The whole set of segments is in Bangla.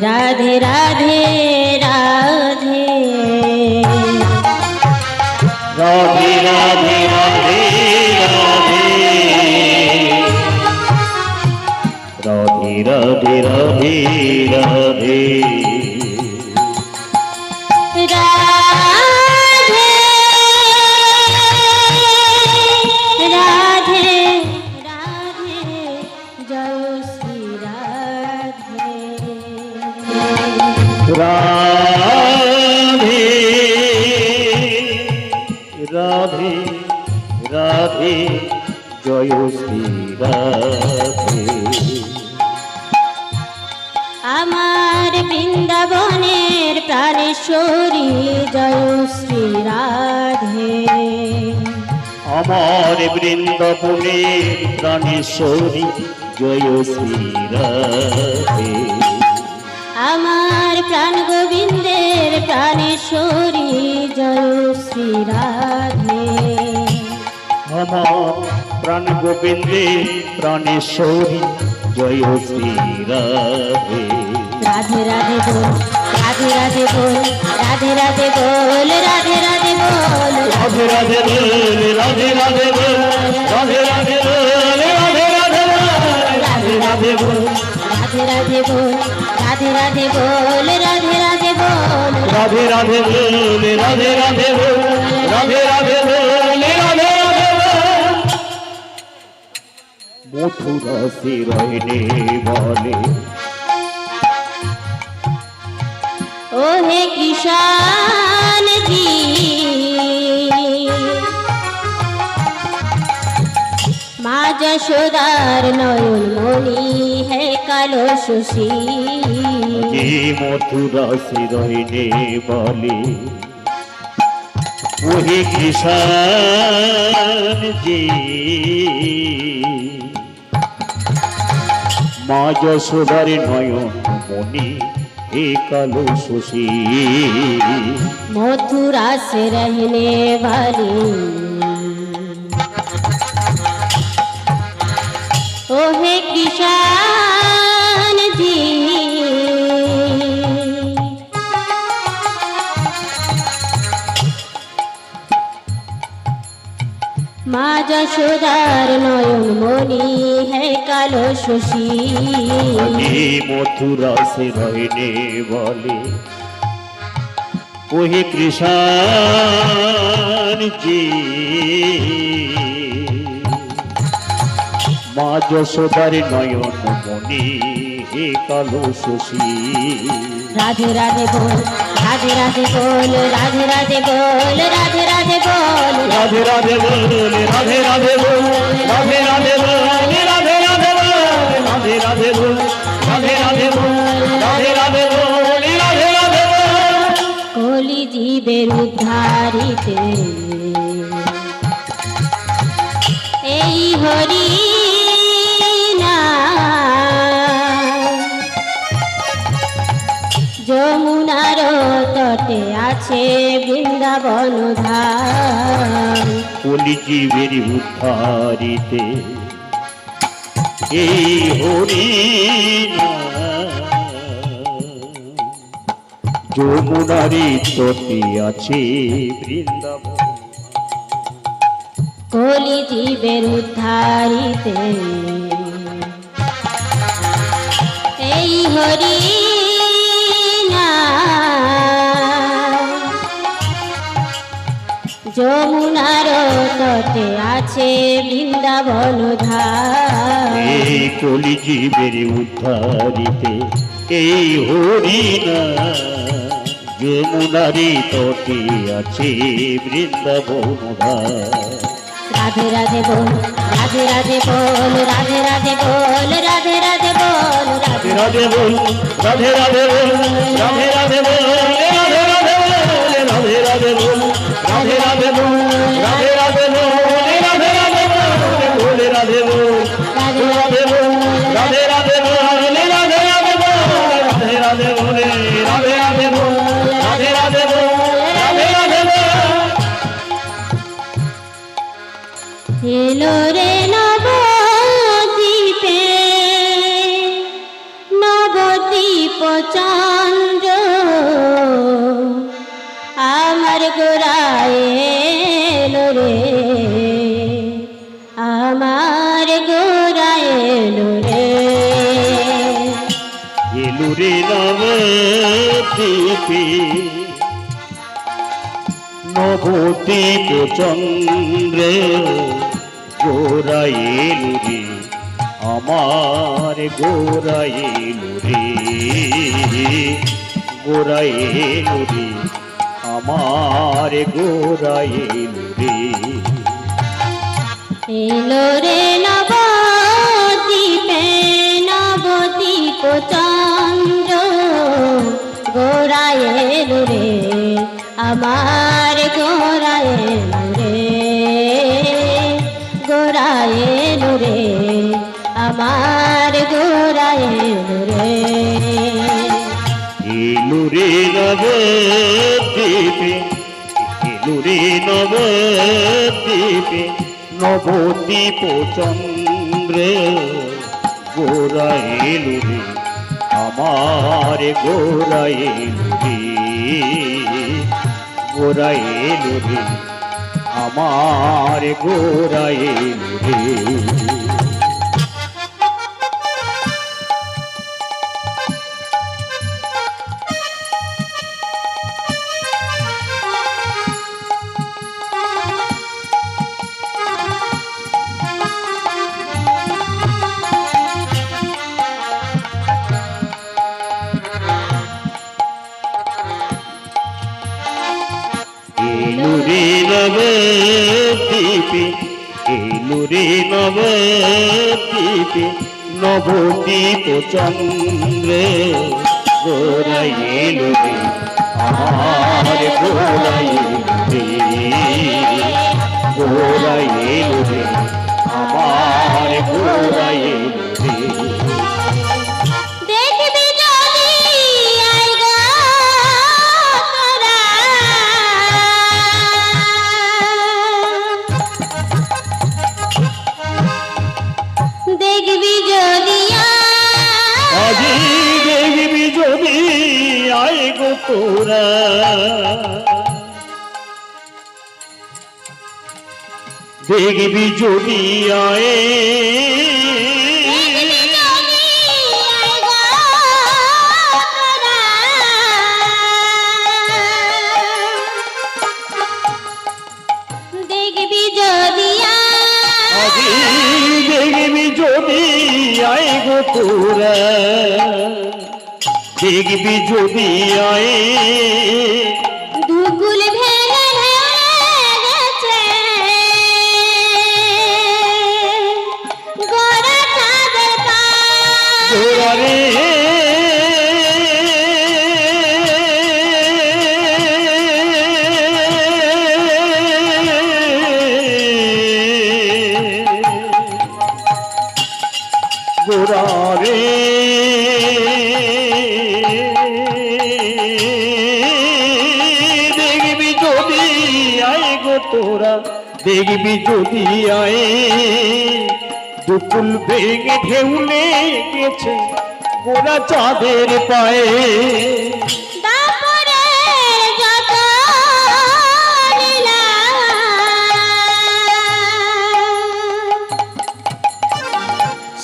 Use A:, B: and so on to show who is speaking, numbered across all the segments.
A: राधे राधे राधे। জয় শ্রী রাধে। আমার বৃন্দাবনের প্রাণেশ্বরী জয় শ্রী রাধে।
B: আমার
A: প্রাণ গোবিন্দের প্রাণেশ্বরী জয় শ্রী রাধে।
B: আমার প্রাণ গোবিন্দে প্রাণেশ্বরী জয় শ্রী রাধে।
A: রাধে রাধে রাধে রাধে বল রাধে রাধে বল রাধে রাধে বল
B: রাধে রাধে বল, রাধে রাধে বল, রাধে রাধে বল, রাধে রাধে বল, রাধে রাধে বল,
A: রাধে রাধে বল রাধে রাধে বল রাধে রাধে বল
B: রাধে রাধে বল, রাধে রাধে বল, রাধে রাধে বল, রাধে রাধে বল। মথুরা শিরনে বলে
A: নিশান মা যশোদার নয়ন মনি হে কালো সুশী
B: মথুরা শিরোহিণী বলি, ওহে কিষান জি। মা যশোদার নয়ন মনি ए कालो सुशी
A: मथुरा से रहने वाली সুদার নয়ন মনি হ্যাঁ কালো শশী।
B: মথুরা সে রইনে বলে, ওহে কৃষণ জি মা যশোদার নয়ন মনি হে কালো শশী।
A: রাধে রাধে বল রাধে রাধে বল রাধে রাধে বল রাধে রাধে বল
B: রাধে রাধে বল রাধে রাধে বল রাধে রাধে বল রাধে রাধে বল রাধে রাধে বল রাধে রাধে বল রাধে রাধে বল রাধে রাধে বল
A: কলি জীবের উদ্ধারিতে এই হরি তটে আছে বৃন্দাবন ধাম।
B: কলি জীবের উদ্ধারিতে। এই হরি যমুনারি তটে আছে বৃন্দাবন।
A: কলি জীবের উদ্ধারিতে। এই হরি যমুনার তটে আছে বৃন্দাবন
B: এই কলি জীবের উদ্ধারিতে এই হরিণা যমুনারি তটে আছে বৃন্দাবন
A: রাধে রাধে বল রাধে রাধে বল রাধে রাধে বল রাধে রাধে বল রাধে
B: রাধে বল রাধে রাধে বল রাধে রাধে বল রাধে রাধে বল রাধে রাধে বল
A: গোপচন্দ্র আমার গোড়ায় রে, আমার গোড়ায় রে।
B: এলুরে নবদ্বীপে নবদ্বীপ চন্দ্র গোড়ায় রে, আমার গোড়ায় গোড়ায় নুরে আমার গোড়ায় নুরে।
A: এলো রে নবদ্বীপে নবদ্বীপ চন্দ্র। গোড়ায় আমার গোড়ায়
B: এলুরে নবদ্বীপে এলুরে নবদ্বীপে নবদ্বীপ চন্দ্রে গোরা এলুরে আমার গোরা এলুরে গোরা এলুরে আমার গোরা এলুরে নবদীপ চন্দ্রে গোরাইল আমার গোরাইল গোরাইল আমার গোরাইল
A: দেখবি যদি
B: আয়। দেখবি যদি আয় গো তোরা। দেখবি যদি আয়। দেখবি যদি আয় দুকুল ভেঙে ঢেউলে গেছে গোরা চাঁদের পায়ে।
A: দাপরের যত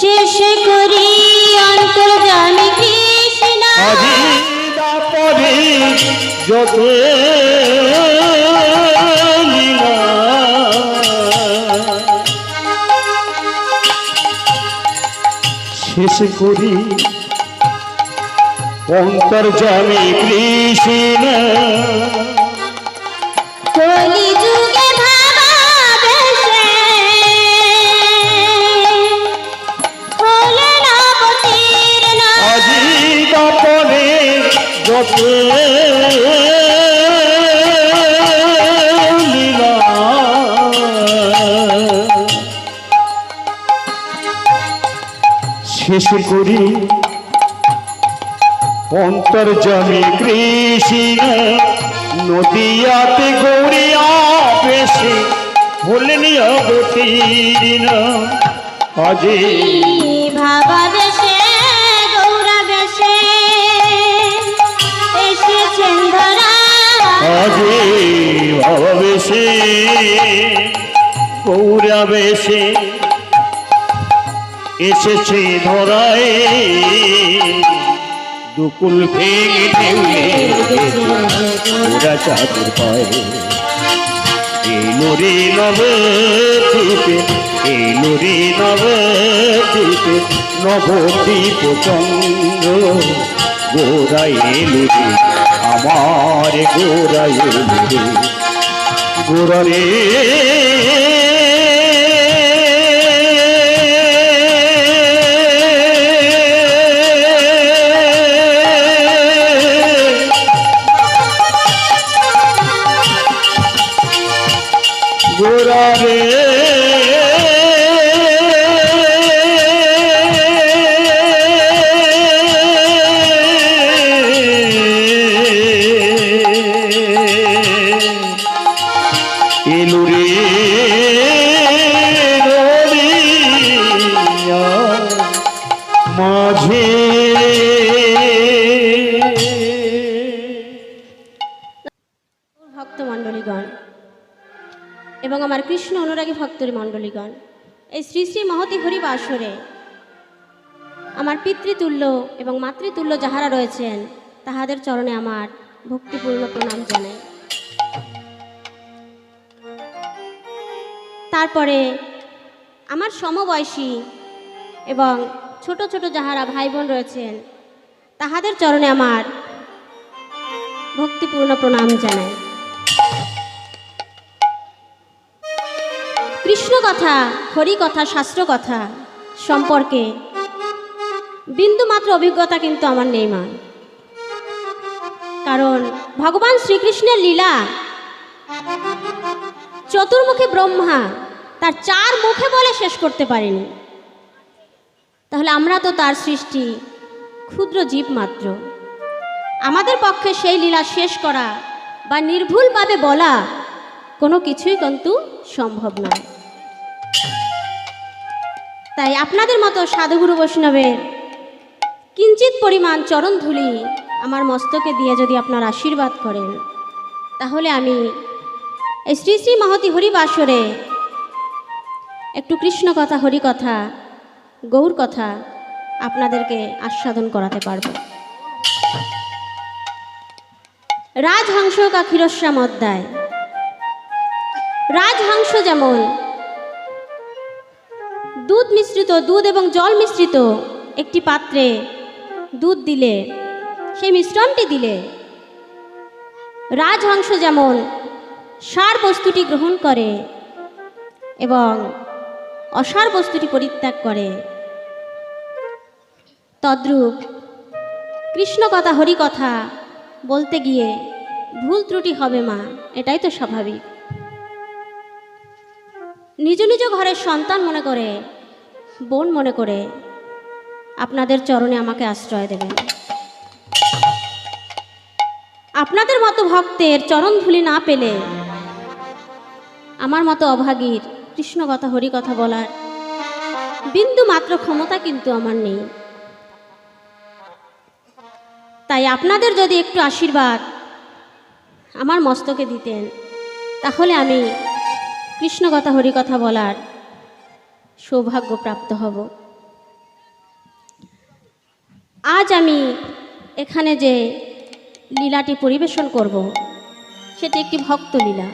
A: শেষ করি অন্তর্জামী কৃষ্ণ।
B: আজি যত শেষ করি। অন্তর্জামী কৃষ্ণ শেষ করি। অন্তর্জমী কৃষ্ণ নদিয়াতে গৌরিয়া বেশে বললেন অবতীর্ণ
A: এসেছেন ধরা।
B: আজে ভাবেশে গৌরাবেশে এসেছে ধরায়। দুকুল ভেঙে ওরা চাঁদের পায়ে। এলো রে নবদ্বীপে এলো রে নবদ্বীপে নবদ্বীপ চন্দ্র। গোড়াই এলো আমার গোড়াই এলো রে। গোড়া রে মাঝে।
A: ভক্ত মণ্ডলীগণ, এবং আমার কৃষ্ণ অনুরাগী ভক্তর মণ্ডলীগণ, এই শ্রী শ্রী মহতি হরি বাসরে আমার পিতৃতুল্য এবং মাতৃতুল্য যাহারা রয়েছেন, তাহাদের চরণে আমার ভক্তিপূর্ণ প্রণাম জানাই। তারপরে আমার সমবয়সী এবং ছোট ছোট যাহারা ভাই বোন রয়েছেন, তাহাদের চরণে আমার ভক্তিপূর্ণ প্রণাম জানাই। কৃষ্ণ কথা, হরি কথা, শাস্ত্র কথা সম্পর্কে বিন্দু মাত্র অভিজ্ঞতা কিন্তু আমার নেই, মা। কারণ ভগবান শ্রীকৃষ্ণের লীলা চতুর্মুখী ব্রহ্মা তার চার মুখে বলে শেষ করতে পারেনি। তাহলে আমরা তো তার সৃষ্টি, ক্ষুদ্র জীব মাত্র। আমাদের পক্ষে সেই লীলা শেষ করা বা নির্ভুলভাবে বলা কোনো কিছুই কিন্তু সম্ভব নয়। তাই আপনাদের মতো সাধুগুরু বৈষ্ণবের কিঞ্চিত পরিমাণ চরণ ধুলি আমার মস্তকে দিয়ে যদি আপনার আশীর্বাদ করেন, তাহলে আমি এই শ্রী শ্রী মহতি হরিবাসরে একটু কৃষ্ণ কথা হরি কথা গৌর কথা আপনাদেরকে আস্বাদন করাতে পারব। রাজহংস কা ক্ষীরস্যাম অধ্যায়। রাজহংস যেমন দুধ মিশ্রিত, দুধ এবং জল মিশ্রিত একটি পাত্রে দুধ দিলে সেই মিশ্রণটি দিলে, রাজহংস যেমন সার বস্তুটি গ্রহণ করে এবং অসার বস্তুটি পরিত্যাগ করে তদ্রূপ। কৃষ্ণ কথা, হরি কথা বলতে গিয়ে ভুল ত্রুটি হবে মা, এটাই তো স্বাভাবিক। নিজ নিজ ঘরের সন্তান মনে করে, বোন মনে করে, আপনাদের চরণে আমাকে আশ্রয় দেবেন। আপনাদের মতো ভক্তের চরণ ধুলি না পেলে আমার মতো অভাগীর কৃষ্ণ কথা, হরি কথা বলার বিন্দু মাত্র ক্ষমতা কিন্তু আমার নেই। তাই আপনাদের যদি একটু আশীর্বাদ আমার মস্তকে দিতেন, তাহলে আমি কৃষ্ণ কথা হরি কথা বলার সৌভাগ্য প্রাপ্ত হব। আজ আমি এখানে যে লীলাটি পরিবেশন করব, সেটি একটি ভক্ত লীলা।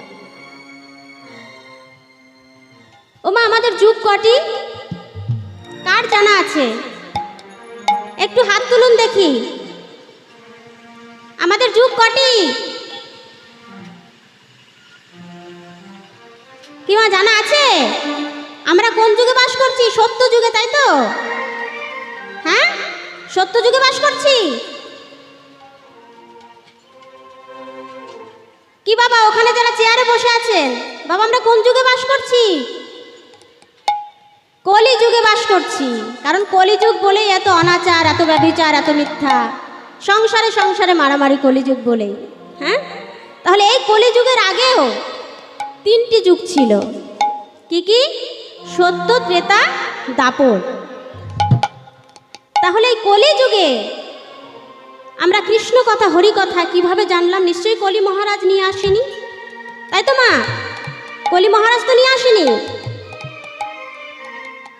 A: ওমা, আমাদের যুগ কটি? কার জানা আছে? একটু হাত তুলুন দেখি। আমাদের যুগ কটি? কি মা, জানা আছে? আমরা কোন যুগে বাস করছি? সত্য যুগে, তাই তো? হ্যাঁ? সত্য যুগে বাস করছি? কি বাবা, ওখানে যারা চেয়ারে বসে আছেন, বাবা, আমরা কোন যুগে বাস করছি? কলি যুগে বাস করছি। কারণ কলিযুগ বলেই এত অনাচার, এত ব্যভিচার, এত মিথ্যা। সংসারে সংসারে মারামারি কলিযুগ বলে হ্যাঁ? তাহলে এই কলিযুগের আগেও তিনটি যুগ ছিল। কি কি? সত্য ত্রেতা, দাপর। তাহলে এই কলিযুগে আমরা কৃষ্ণ কথা, হরি কথা কীভাবে জানলাম? নিশ্চয়ই কলি মহারাজ নিয়ে আসেনি? তাই তো মা, কলি মহারাজ তো নিয়ে আসেনি।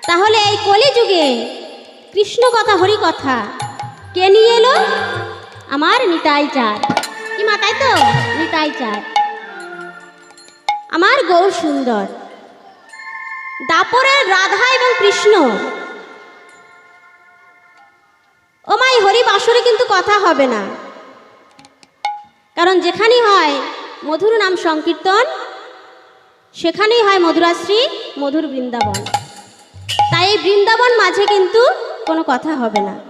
A: তাহলে এই কলিযুগে কৃষ্ণ কথা, হরি কথা কে নিয়ে এলো? আমার নিতাই চার। কি মা, তাই তো? নিতাই চার। আমার গৌর সুন্দর। দাপরের রাধা এবং কৃষ্ণ। ও মাই হরি বাসরে কিন্তু কথা হবে না। কারণ যেখানেই হয় মধুর নাম সংকীর্তন, সেখানেই হয় মধুরাশ্রী, মধুর বৃন্দাবন। তাই এই বৃন্দাবন মাঝে কিন্তু কোনো কথা হবে না।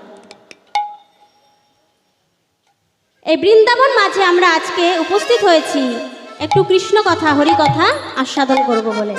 A: এই বৃন্দাবন মাঝে আমরা আজকে উপস্থিত হয়েছি। একটু কৃষ্ণ কথা, হরি কথা আস্বাদন করব বলে।